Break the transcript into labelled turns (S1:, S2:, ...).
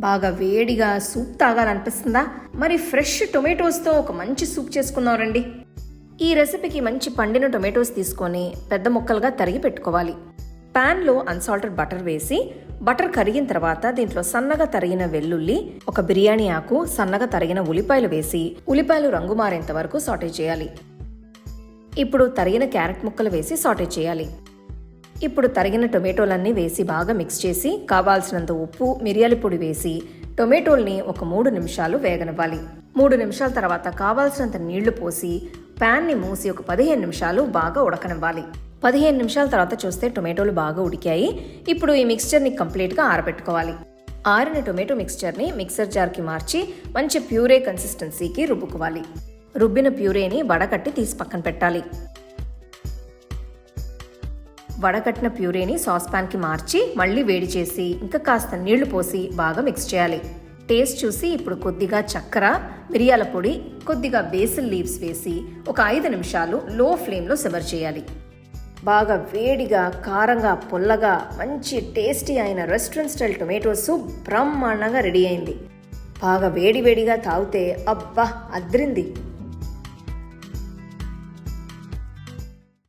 S1: బాగా వేడిగా సూప్ తాగాలనిపిస్తుందా మరి ఫ్రెష్ టొమాటోస్తో ఒక మంచి సూప్ చేసుకుందాం రండి ఈ రెసిపీకి మంచి పండిన టొమాటోస్ తీసుకొని పెద్ద ముక్కలుగా తరిగి పెట్టుకోవాలి. ప్యాన్లో అన్సాల్టెడ్ బటర్ వేసి బటర్ కరిగిన తర్వాత దీంట్లో సన్నగా తరిగిన వెల్లుల్లి ఒక బిర్యానీ ఆకు సన్నగా తరిగిన ఉల్లిపాయలు వేసి ఉల్లిపాయలు రంగు మారేంత వరకు సాటే చేయాలి. ఇప్పుడు తరిగిన క్యారెట్ ముక్కలు వేసి సాటే చేయాలి. ఇప్పుడు తరిగిన టొమాటోలన్నీ వేసి బాగా మిక్స్ చేసి కావాల్సినంత ఉప్పు మిరియాల పొడి వేసి టొమాటోల్ని ఒక మూడు నిమిషాలు వేగనివ్వాలి. మూడు నిమిషాల తర్వాత కావాల్సినంత నీళ్ళు పోసి ప్యాన్ని మూసి ఒక పదిహేను నిమిషాలు బాగా ఉడకనివ్వాలి. పదిహేను నిమిషాల తర్వాత చూస్తే టొమాటోలు బాగా ఉడికాయి. ఇప్పుడు ఈ మిక్స్చర్ని కంప్లీట్గా ఆరబెట్టుకోవాలి. ఆరిన టొమాటో మిక్స్చర్ని మిక్సర్ జార్కి మార్చి మంచి ప్యూరే కన్సిస్టెన్సీకి రుబ్బుకోవాలి. రుబ్బిన ప్యూరేని వడకట్టి తీసి పక్కన పెట్టాలి. వడకట్టిన ప్యూరేని సాస్ పాన్కి మార్చి మళ్ళీ వేడి చేసి ఇంకా కాస్త నీళ్ళు పోసి బాగా మిక్స్ చేయాలి. టేస్ట్ చూసి ఇప్పుడు కొద్దిగా చక్కెర మిరియాల పొడి కొద్దిగా బేసిల్ లీవ్స్ వేసి ఒక ఐదు నిమిషాలు లో ఫ్లేమ్లో సివర్ చేయాలి. బాగా వేడిగా కారంగా పుల్లగా మంచి టేస్టీ అయిన రెస్టారెంట్ స్టైల్ టొమాటో సూప్ బ్రహ్మాండంగా రెడీ అయింది. బాగా వేడి వేడిగా తాగితే అబ్బా అద్రింది.